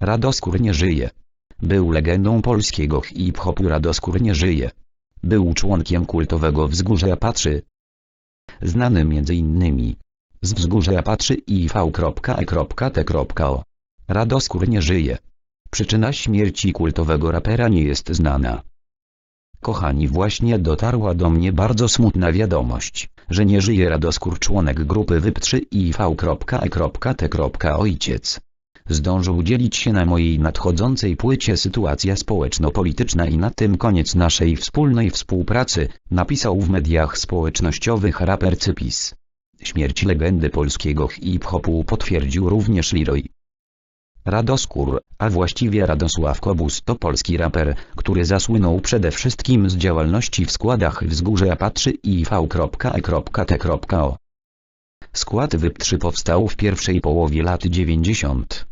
Radoskór nie żyje. Był legendą polskiego hip-hopu Radoskór nie żyje. Był członkiem kultowego Wzgórza Patrzy. Znany m.in. z Wzgórza Patrzy i v.e.t.o. Radoskór nie żyje. Przyczyna śmierci kultowego rapera nie jest znana. Kochani właśnie dotarła do mnie bardzo smutna wiadomość, że nie żyje Radoskór członek grupy WIP3 i v.e.t. Zdążył dzielić się na mojej nadchodzącej płycie sytuacja społeczno-polityczna i na tym koniec naszej wspólnej współpracy, napisał w mediach społecznościowych raper Cypis. Śmierć legendy polskiego hip-hopu potwierdził również Leroy. Radoskór, a właściwie Radosław Kobus to polski raper, który zasłynął przede wszystkim z działalności w składach Wzgórze Patrzy i v.e.t.o. Skład WIP3 powstał w pierwszej połowie lat 90.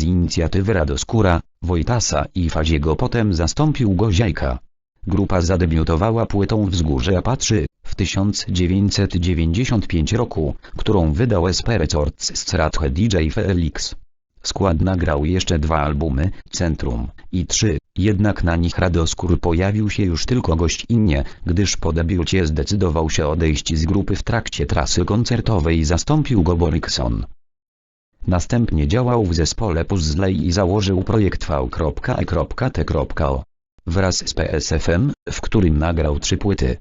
Z inicjatywy Radoskóra, Wojtasa i Faziego potem zastąpił go Ziajka. Grupa zadebiutowała płytą Wzgórze Patrzy w 1995 roku, którą wydał SP Records z Stratche DJ Felix. Skład nagrał jeszcze dwa albumy, Centrum i trzy, jednak na nich Radoskór pojawił się już tylko gościnnie, gdyż po debiucie zdecydował się odejść z grupy w trakcie trasy koncertowej i zastąpił go Borykson. Następnie działał w zespole Puzzle i założył projekt v.e.t.o. wraz z PSFM, w którym nagrał trzy płyty.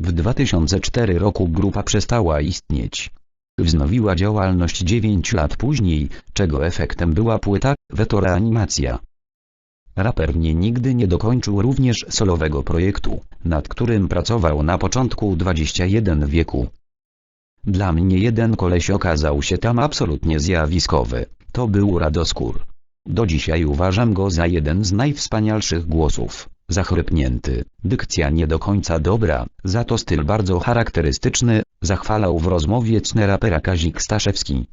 W 2004 roku grupa przestała istnieć. Wznowiła działalność 9 lat później, czego efektem była płyta Veto Reanimacja. Raper nie nigdy nie dokończył również solowego projektu, nad którym pracował na początku XXI wieku. Dla mnie jeden koleś okazał się tam absolutnie zjawiskowy, to był Radoskór. Do dzisiaj uważam go za jeden z najwspanialszych głosów, zachrypnięty, dykcja nie do końca dobra, za to styl bardzo charakterystyczny, zachwalał w rozmowie cne rapera Kazik Staszewski.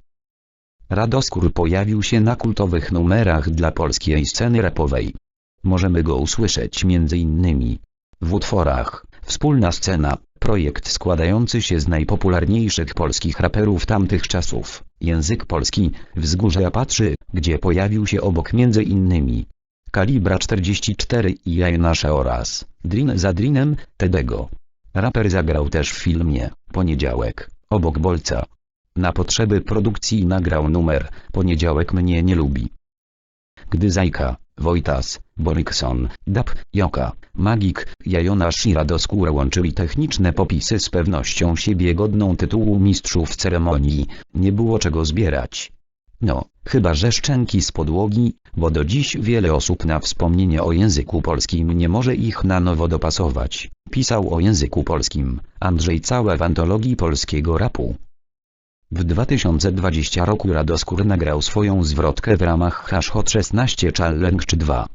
Radoskór pojawił się na kultowych numerach dla polskiej sceny rapowej. Możemy go usłyszeć m.in. w utworach Wspólna scena, projekt składający się z najpopularniejszych polskich raperów tamtych czasów, Język Polski, Wzgórze Patrzy, gdzie pojawił się obok m.in. Kalibra 44 i Jajnasza oraz Drin za Drinem, Tedego. Raper zagrał też w filmie Poniedziałek, obok Bolca. Na potrzeby produkcji nagrał numer Poniedziałek mnie nie lubi. Gdy Zajka, Wojtas, Borykson, Dap, Joka, Magik, Jajonasz i Radoskór łączyli techniczne popisy z pewnością siebie godną tytułu mistrzów ceremonii, nie było czego zbierać. No, chyba że szczęki z podłogi, bo do dziś wiele osób na wspomnienie o języku polskim nie może ich na nowo dopasować. Pisał o języku polskim Andrzej Całe w antologii polskiego rapu. W 2020 roku Radoskór nagrał swoją zwrotkę w ramach Hash Hot 16 Challenge 2.